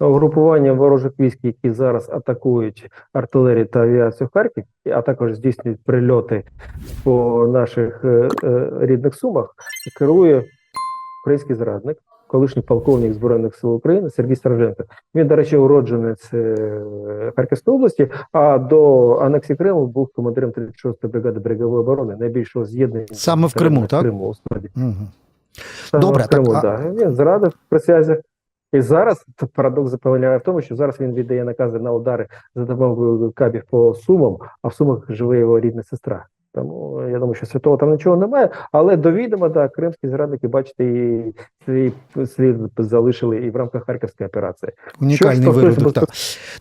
Угрупування ворожих військ, які зараз атакують артилерію та авіацію Харків, а також здійснюють прильоти по наших е, е, рідних сумах, керує український зрадник, колишній полковник Збройних сил України Сергій Страженко. Він, до речі, уродженець е, Харківської області, а до анексії Криму був командиром 36-ї бригади берегової оборони, найбільшого з'єднання Саме в Криму, так? Криму, у складі. Мгм. Саме Добре, в Криму, так, да. Він зрадив присязі. І зараз парадокс заполягає в тому, що зараз він віддає накази на удари за допомогою кабів по сумам, а в сумах живе його рідна сестра. Тому я думаю, що святого там нічого немає, але до відома, да, кримські зрадники, бачите, і свій слід залишили і в рамках харківської операції. Унікальний Що виродок. Так,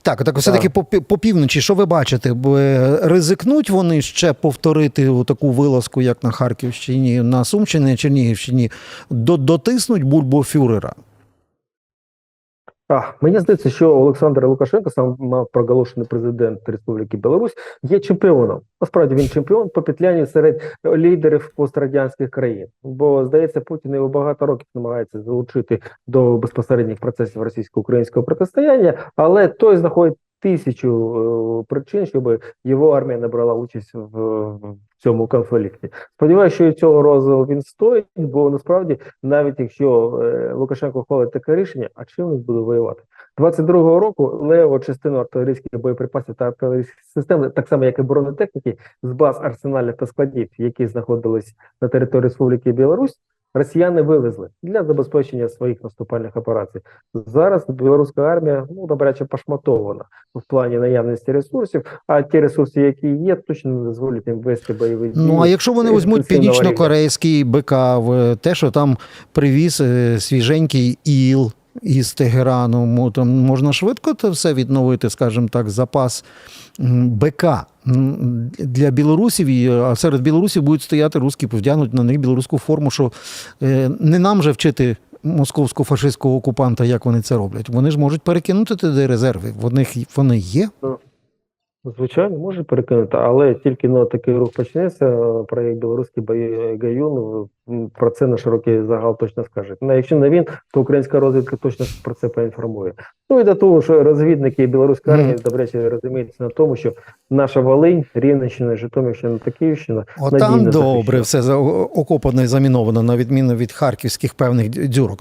так, так все-таки по, по півночі, що ви бачите? Е, Ризикнуть вони ще повторити таку вилазку, як на Харківщині, на Сумщині, Чернігівщині, до, дотиснуть бульбофюрера? А, мені здається, що Олександр Лукашенко, сам мав проголошений президент Республіки Білорусь, є чемпіоном. Насправді він чемпіон по петлянні серед лідерів пострадянських країн. Бо здається, Путін його багато років намагається залучити до безпосередніх процесів російсько-українського протистояння, але той знаходить тисячу е, причин, щоб його армія не брала участь в, цьому конфлікті. Сподіваюся, що і цього разу він стоїть, бо насправді, навіть якщо е, Лукашенко ухвалить таке рішення, а чим він буде воювати? 22-го року лево частину артилерійських боєприпасів та артилерійських систем, так само як і бронетехніки, з баз арсеналів та складів, які знаходились на території Республіки Білорусь, росіяни вивезли для забезпечення своїх наступальних операцій. Зараз білоруська армія ну добряче пошматована в плані наявності ресурсів, а ті ресурси, які є, точно не дозволять їм вести бойові дії. Ну а якщо вони е, візьмуть північно-корейський БК, те, що там привіз е, свіженький іл із Тегерану, там можна швидко це все відновити, скажімо так, запас БК для білорусів, а серед білорусів будуть стояти русські, повдягнуть на них білоруську форму, що е, не нам же вчити. московсько фашистського окупанта, як вони це роблять, вони ж можуть перекинути туди резерви. В них вони є. Звичайно, може перекинути, але тільки ну, такий рух почнеться, е, проєкт білоруський бої- гаюн про це на широкий загал точно скаже. Ну, якщо не він, то українська розвідка точно про це поінформує. Ну і до того, що розвідники білоруської армії добряче розуміються на тому, що наша Волинь, Рівненщина, Житомирщина та Київщина От там добре, захищена. все окопано і заміновано, на відміну від харківських певних дюрок.